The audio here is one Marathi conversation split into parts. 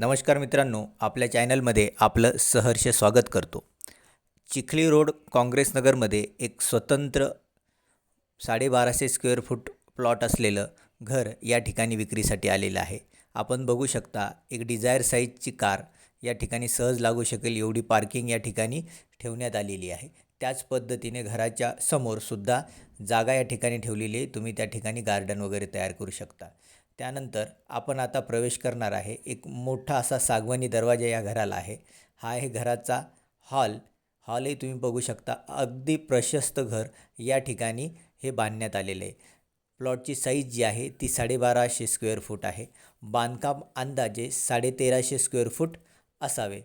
नमस्कार मित्रांनो आपल्या चॅनलमध्ये आपलं सहर्ष स्वागत करतो. चिखली रोड काँग्रेसनगरमध्ये एक स्वतंत्र साडेबाराशे स्क्वेअर फूट प्लॉट असलेलं घर या ठिकाणी विक्रीसाठी आलेलं आहे. आपण बघू शकता एक डिझायर साईजची कार या ठिकाणी सहज लागू शकेल एवढी पार्किंग या ठिकाणी ठेवण्यात आलेली आहे. त्याच पद्धतीने घराच्या समोरसुद्धा जागा या ठिकाणी ठेवलेली आहे. तुम्ही त्या ठिकाणी गार्डन वगैरे तयार करू शकता. त्यानंतर आपण आता प्रवेश करणार आहे. एक मोठा असा सागवानी दरवाजा या घराला आहे. हा आहे घराचा हॉल. हॉलही तुम्ही बघू शकता. अगदी प्रशस्त घर या ठिकाणी हे बांधण्यात आलेले आहे. प्लॉटची साईज जी आहे ती साडेबाराशे स्क्वेअर फूट आहे. बांधकाम अंदाजे साडेतेराशे स्क्वेअर फूट असावे.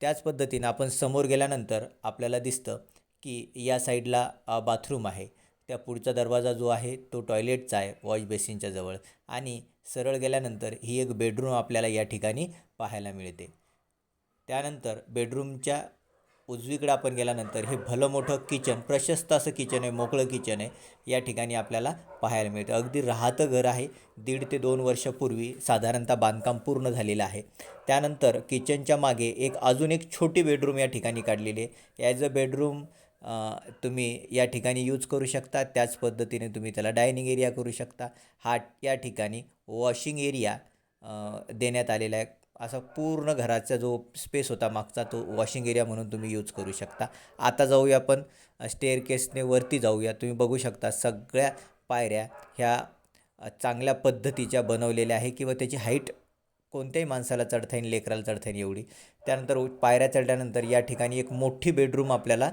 त्याच पद्धतीनं आपण समोर गेल्यानंतर आपल्याला दिसतं की या साईडला बाथरूम आहे. त्या पुढचा दरवाजा जो आहे तो टॉयलेटचा आहे वॉश बेसिनच्या जवळ. आणि सरळ गेल्यानंतर ही एक बेडरूम आपल्याला या ठिकाणी पाहायला मिळते. त्यानंतर बेडरूमच्या उजवीकडे आपण गेल्यानंतर हे भलं मोठं किचन प्रशस्त असं किचन आहे मोकळं किचन आहे या ठिकाणी आपल्याला पाहायला मिळतं. अगदी राहतं घर आहे. दीड ते दोन वर्षापूर्वी साधारणतः बांधकाम पूर्ण झालेलं आहे. त्यानंतर किचनच्या मागे एक अजून एक छोटी बेडरूम या ठिकाणी काढलेली आहे. ॲज अ बेडरूम तुम्ही या ठिकाणी यूज करू शकता. त्याच पद्धतीने तुम्ही त्याला डायनिंग एरिया करू शकता. हा या ठिकाणी वॉशिंग एरिया देण्यात आलेला आहे. असा पूर्ण घराचा जो स्पेस होता मागचा तो वॉशिंग एरिया म्हणून तुम्ही यूज करू शकता. आता जाऊया आपण स्टेअर केसने वरती जाऊया. तुम्ही बघू शकता सगळ्या पायऱ्या ह्या चांगल्या पद्धतीच्या बनवलेल्या आहे किंवा त्याची हाईट कोणत्याही माणसाला चढता येईल लेकराला चढता येईल एवढी. त्यानंतर पायऱ्या चढल्यानंतर या ठिकाणी एक मोठी बेडरूम आपल्याला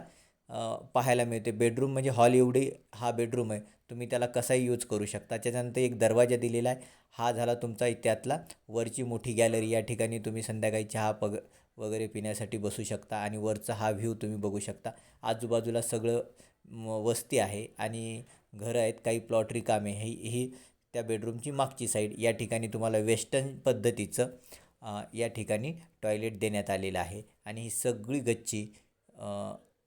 पाहायला मिळते. बेडरूम म्हणजे हॉल एवढी हा बेडरूम आहे. तुम्ही त्याला कसाही यूज करू शकता. त्याच्यानंतर एक दरवाजा दिलेला आहे. हा झाला तुमचा त्यातला वरची मोठी गॅलरी या ठिकाणी तुम्ही संध्याकाळी चहा पग वगैरे पिण्यासाठी बसू शकता आणि वरचा हा व्ह्यू तुम्ही बघू शकता. आजूबाजूला सगळं वस्ती आहे आणि घरं आहेत काही प्लॉट रिकामे ही ही त्या बेडरूमची मागची साईड या ठिकाणी तुम्हाला वेस्टर्न पद्धतीचं या ठिकाणी टॉयलेट देण्यात आलेलं आहे. आणि ही सगळी गच्ची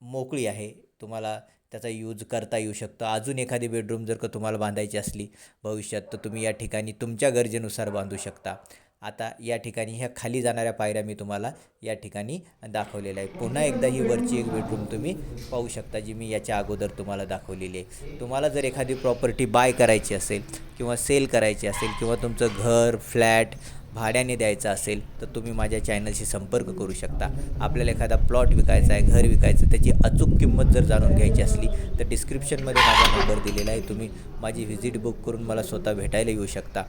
मोकळी आहे. तुम्हाला त्याचा यूज करता येऊ शकतो. अजून एखादी बेडरूम जर का तुम्हाला बांधायची असली भविष्यात तर तुम्ही या ठिकाणी तुमच्या गरजेनुसार बांधू शकता. आता या ठिकाणी ह्या खाली जाणाऱ्या पायऱ्या मी तुम्हाला या ठिकाणी दाखवलेल्या आहे पुन्हा एकदा ही वरची एक बेडरूम तुम्ही पाहू शकता जी मी याच्या अगोदर तुम्हाला दाखवलेली आहे. तुम्हाला जर एखादी प्रॉपर्टी बाय करायची असेल किंवा सेल करायची असेल किंवा तुमचं घर फ्लॅट भाड्याने द्यायचं असेल तर तुम्ही माझ्या चॅनलशी संपर्क करू शकता. आपल्याला एखादा प्लॉट विकायचा आहे घर विकायचं त्याची अचूक किंमत जर जाणून घ्यायची असली तर डिस्क्रिप्शनमध्ये माझा नंबर दिलेला आहे. तुम्ही माझी व्हिजिट बुक करून मला स्वतः भेटायला येऊ शकता.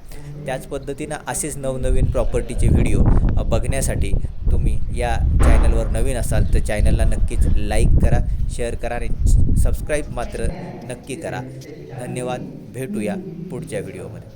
त्याच पद्धतीनं असेच नवनवीन प्रॉपर्टीचे व्हिडिओ बघण्यासाठी तुम्ही या चॅनलवर नवीन असाल तर चॅनलला नक्कीच लाईक करा शेअर करा आणि सबस्क्राईब मात्र नक्की करा. धन्यवाद. भेटूया पुढच्या व्हिडिओमध्ये.